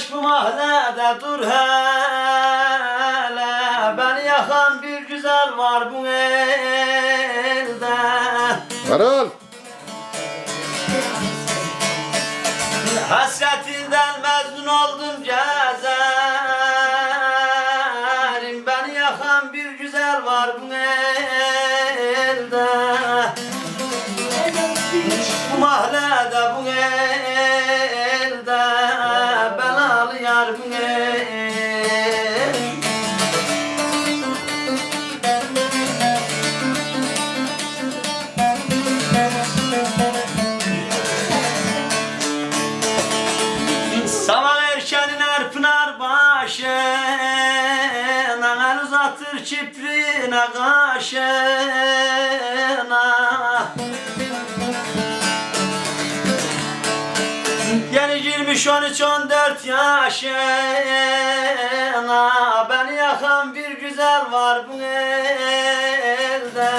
aşk bu mahlede dur hele. Beni yakan bir güzel var bu elde. Varol. Hasretinden mezun oldum gezerim Beni yakan bir güzel var bu elde. Bu mahallede bu elde El uzatır çiprine kaşına Yeni girmiş 13-14 yaşına Beni yakan bir güzel var bu elde.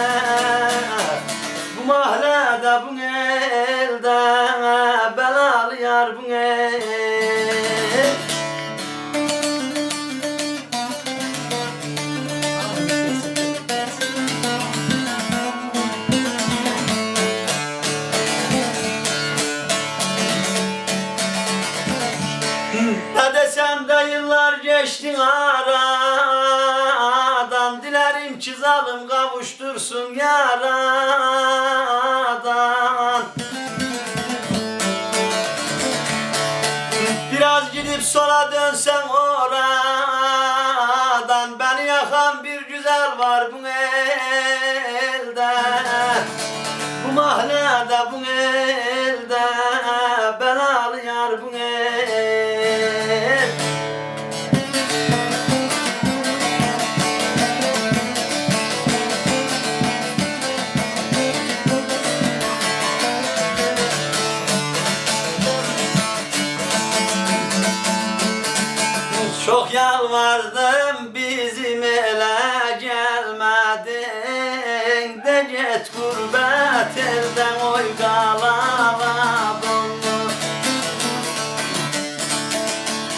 Bu mahallede bu elde. Belalı yar bu elde yıllar geçti aradan. Dilerim ki zalim kavuştursun yaradan. Biraz gidip sola dönsem oradan. Beni yakan bir güzel var bu elde git gurbet elden oy kalaladın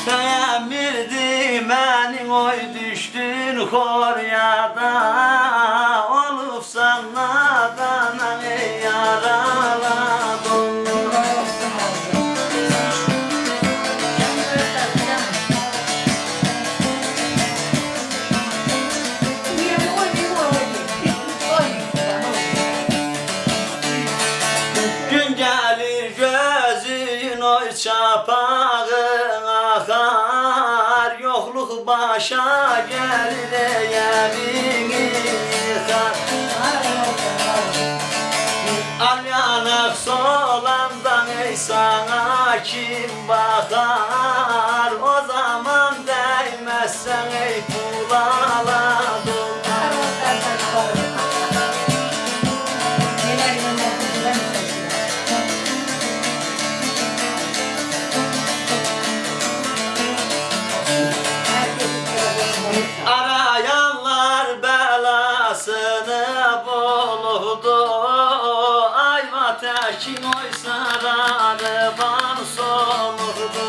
Beğenmirdi benim oy düştün koryada Olup sanmadan çapağın akar Yokluk başa gelir de yerini yıkar. Al yanak solandan ey sana kim bakar Ayva tekin oy sararıban solurdu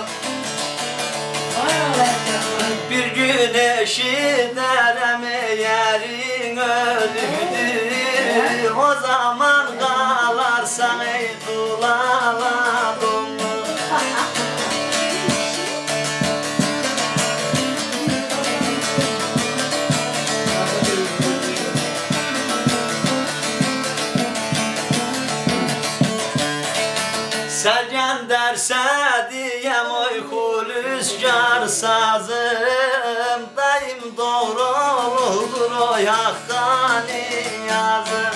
Bir gün eşiderem yerin ölüdür O zaman kalarsan ey dulaladın Sergen derse diyem oy rüzgar sazım Dayım doğruludur oy hakkani yazım.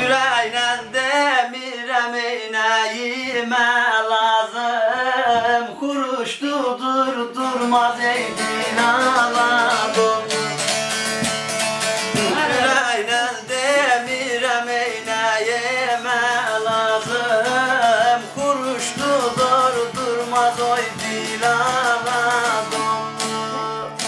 Yüreğine demirem eyneyime lazım Kuruştu dur durmaz ey